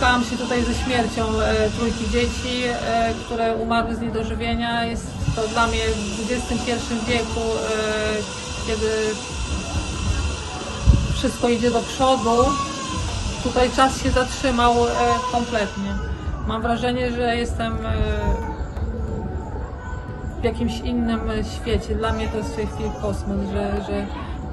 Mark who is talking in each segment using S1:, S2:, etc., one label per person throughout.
S1: spotkałam się tutaj ze śmiercią e, trójki dzieci, e, które umarły z niedożywienia. Jest to dla mnie w XXI wieku, e, kiedy wszystko idzie do przodu. Tutaj czas się zatrzymał e, kompletnie. Mam wrażenie, że jestem e, w jakimś innym świecie. Dla mnie to jest w tej chwili kosmos, że, że,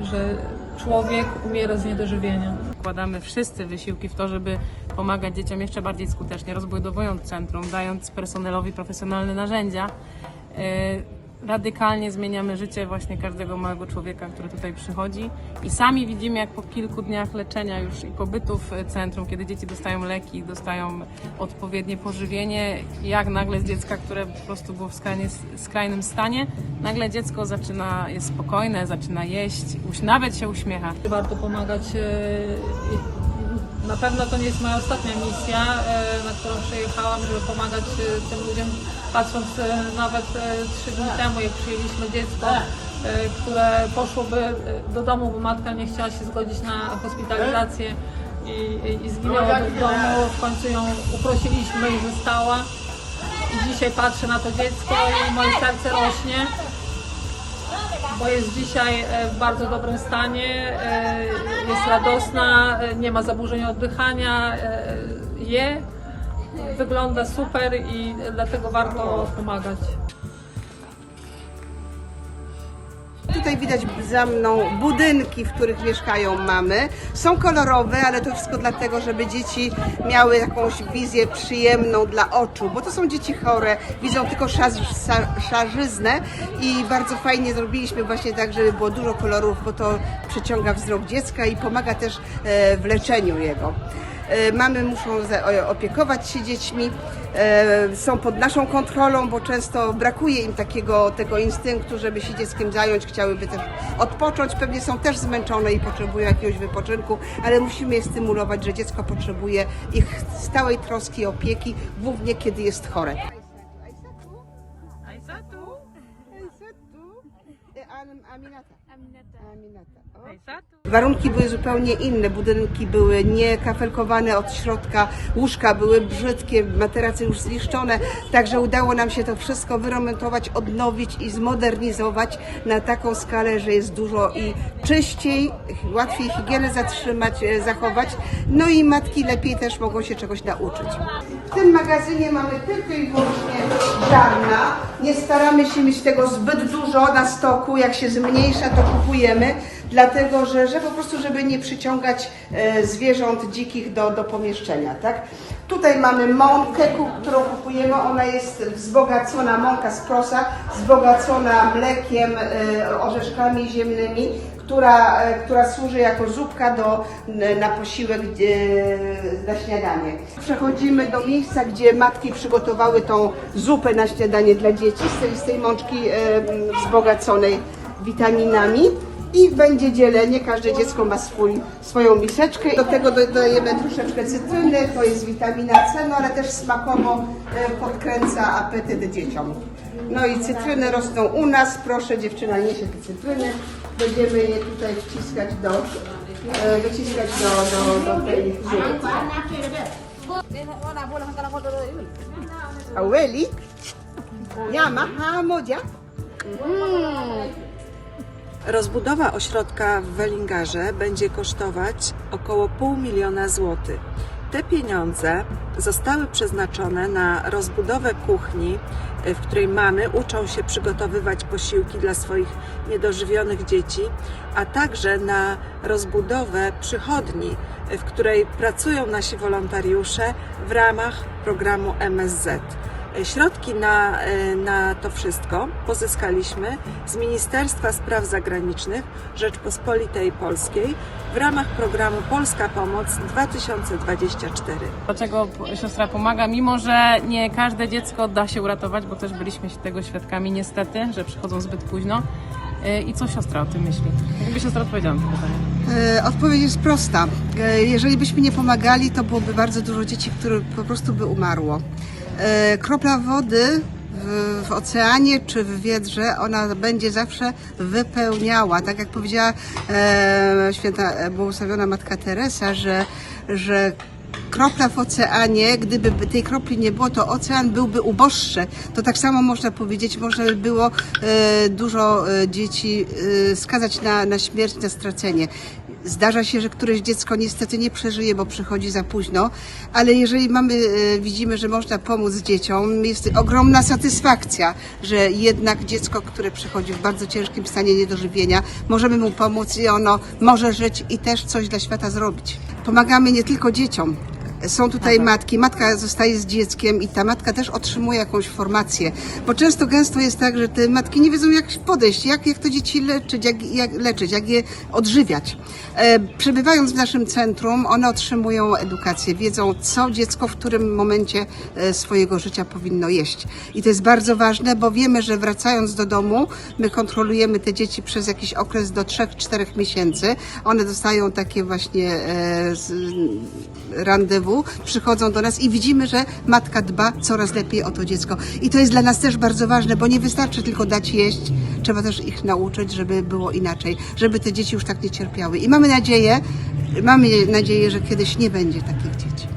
S1: że człowiek umiera z niedożywienia.
S2: Wkładamy wszyscy wysiłki w to, żeby pomagać dzieciom jeszcze bardziej skutecznie, rozbudowując centrum, dając personelowi profesjonalne narzędzia. Yy, Radykalnie zmieniamy życie właśnie każdego małego człowieka, który tutaj przychodzi i sami widzimy, jak po kilku dniach leczenia już i pobytu w centrum, kiedy dzieci dostają leki, dostają odpowiednie pożywienie, jak nagle z dziecka, które po prostu było w skrajnie, skrajnym stanie, nagle dziecko zaczyna, jest spokojne, zaczyna jeść, nawet się uśmiecha.
S1: Warto pomagać. Na pewno to nie jest moja ostatnia misja, e, na którą przyjechałam, żeby pomagać e, tym ludziom. Patrząc e, nawet trzy dni temu, jak przyjęliśmy dziecko, które poszłoby do domu, bo matka nie chciała się zgodzić na hospitalizację i, i, zginęłaby w domu. W końcu ją uprosiliśmy i została. I dzisiaj patrzę na to dziecko i moje serce rośnie bo jest dzisiaj e, w bardzo dobrym stanie, e, jest radosna, e, nie ma zaburzeń oddychania, je, wygląda super i dlatego warto pomagać.
S3: Tutaj widać za mną budynki, w których mieszkają mamy. Są kolorowe, ale to wszystko dlatego, żeby dzieci miały jakąś wizję przyjemną dla oczu, bo to są dzieci chore, widzą tylko szarzyznę i bardzo fajnie zrobiliśmy właśnie tak, żeby było dużo kolorów, bo to przyciąga wzrok dziecka i pomaga też e, w leczeniu jego. E, Mamy muszą opiekować się dziećmi, są pod naszą kontrolą, bo często brakuje im takiego tego instynktu, żeby się dzieckiem zająć, chciałyby też odpocząć, pewnie są też zmęczone i potrzebują jakiegoś wypoczynku, ale musimy je stymulować, że dziecko potrzebuje ich stałej troski, opieki, głównie kiedy jest chore. Warunki były zupełnie inne. Budynki były niekafelkowane od środka, łóżka były brzydkie, materace już zniszczone. Także udało nam się to wszystko wyremontować, odnowić i zmodernizować na taką skalę, że jest dużo i czyściej, łatwiej higienę zatrzymać, e, zachować. No i matki lepiej też mogą się czegoś nauczyć. W tym magazynie mamy tylko i wyłącznie ziarna. Nie staramy się mieć tego zbyt dużo na stoku. Jak się zmniejsza, to kupujemy dlatego że, że po prostu, żeby nie przyciągać e, zwierząt dzikich do, do pomieszczenia, tak? Tutaj mamy mąkę, którą kupujemy, ona jest wzbogacona, mąka z prosa, wzbogacona mlekiem, e, orzeszkami ziemnymi, która, e, która służy jako zupka do, na posiłek, na śniadanie. Przechodzimy do miejsca, gdzie matki przygotowały tą zupę na śniadanie dla dzieci z tej, z tej mączki wzbogaconej witaminami i będzie dzielenie, każde dziecko ma swój, swoją miseczkę. Do tego dodajemy troszeczkę cytryny, to jest witamina C, no ale też smakowo e, podkręca apetyt dzieciom. No i cytryny rosną u nas, proszę dziewczyna niesie te cytryny, będziemy je tutaj wciskać do, e, wyciskać do, do, do tej zupy. Aweli? Yama, hamodia?
S4: Rozbudowa ośrodka w Wellingarze będzie kosztować około pół miliona złotych. Te pieniądze zostały przeznaczone na rozbudowę kuchni, y, w której mamy uczą się przygotowywać posiłki dla swoich niedożywionych dzieci, a także na rozbudowę przychodni, y, w której pracują nasi wolontariusze w ramach programu MSZ. Środki na, e, na to wszystko pozyskaliśmy z Ministerstwa Spraw Zagranicznych Rzeczpospolitej Polskiej w ramach programu Polska Pomoc 2024.
S2: Dlaczego siostra pomaga, mimo że nie każde dziecko da się uratować, bo też byliśmy tego świadkami niestety, że przychodzą zbyt późno. Yy, I co siostra o tym myśli? Jakby siostra odpowiedziała na to pytanie.
S3: E, Odpowiedź jest prosta. E, Jeżeli byśmy nie pomagali, to byłoby bardzo dużo dzieci, które po prostu by umarło. E, Kropla wody w, w oceanie czy w wiedrze, ona będzie zawsze wypełniała. Tak jak powiedziała e, święta błogosławiona Matka Teresa, że, że kropla w oceanie, gdyby tej kropli nie było, to ocean byłby uboższy. To tak samo można powiedzieć, można by było e, dużo e, dzieci e, skazać na, na śmierć, na stracenie. Zdarza się, że któreś dziecko niestety nie przeżyje, bo przychodzi za późno, ale jeżeli mamy, e, widzimy, że można pomóc dzieciom, jest ogromna satysfakcja, że jednak dziecko, które przychodzi w bardzo ciężkim stanie niedożywienia, możemy mu pomóc i ono może żyć i też coś dla świata zrobić. Pomagamy nie tylko dzieciom, są tutaj matki, matka zostaje z dzieckiem i ta matka też otrzymuje jakąś formację, bo często gęsto jest tak, że te matki nie wiedzą jak podejść, jak, jak to dzieci leczyć, jak, jak leczyć, jak je odżywiać. E, przebywając w naszym centrum, one otrzymują edukację, wiedzą co dziecko w którym momencie e, swojego życia powinno jeść. I to jest bardzo ważne, bo wiemy, że wracając do domu, my kontrolujemy te dzieci przez jakiś okres do 3-4 miesięcy. One dostają takie właśnie e, z, przychodzą do nas i widzimy, że matka dba coraz lepiej o to dziecko. I to jest dla nas też bardzo ważne, bo nie wystarczy tylko dać jeść, trzeba też ich nauczyć, żeby było inaczej, żeby te dzieci już tak nie cierpiały. I mamy nadzieję, mamy nadzieję, że kiedyś nie będzie takich dzieci.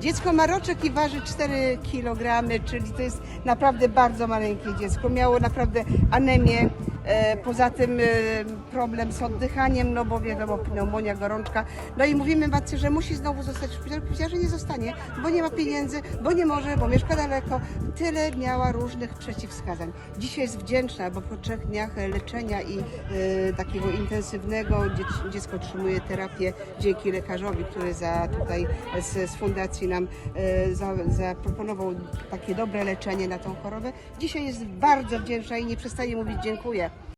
S3: Dziecko ma roczek i waży 4 kg, czyli to jest naprawdę bardzo maleńkie dziecko. Miało naprawdę anemię, poza tym e, problem z oddychaniem, no bo wiadomo, pneumonia, gorączka. No i mówimy matce, że musi znowu zostać w szpitalu. Powiedziała, że nie zostanie, bo nie ma pieniędzy, bo nie może, bo mieszka daleko. Tyle miała różnych przeciwwskazań. Dzisiaj jest wdzięczna, bo po trzech dniach e, leczenia i e, takiego intensywnego dziecko otrzymuje terapię dzięki lekarzowi, który za tutaj z, z fundacji nam e, za, zaproponował takie dobre leczenie na tą chorobę. Dzisiaj jest bardzo wdzięczna i nie przestaje mówić dziękuję.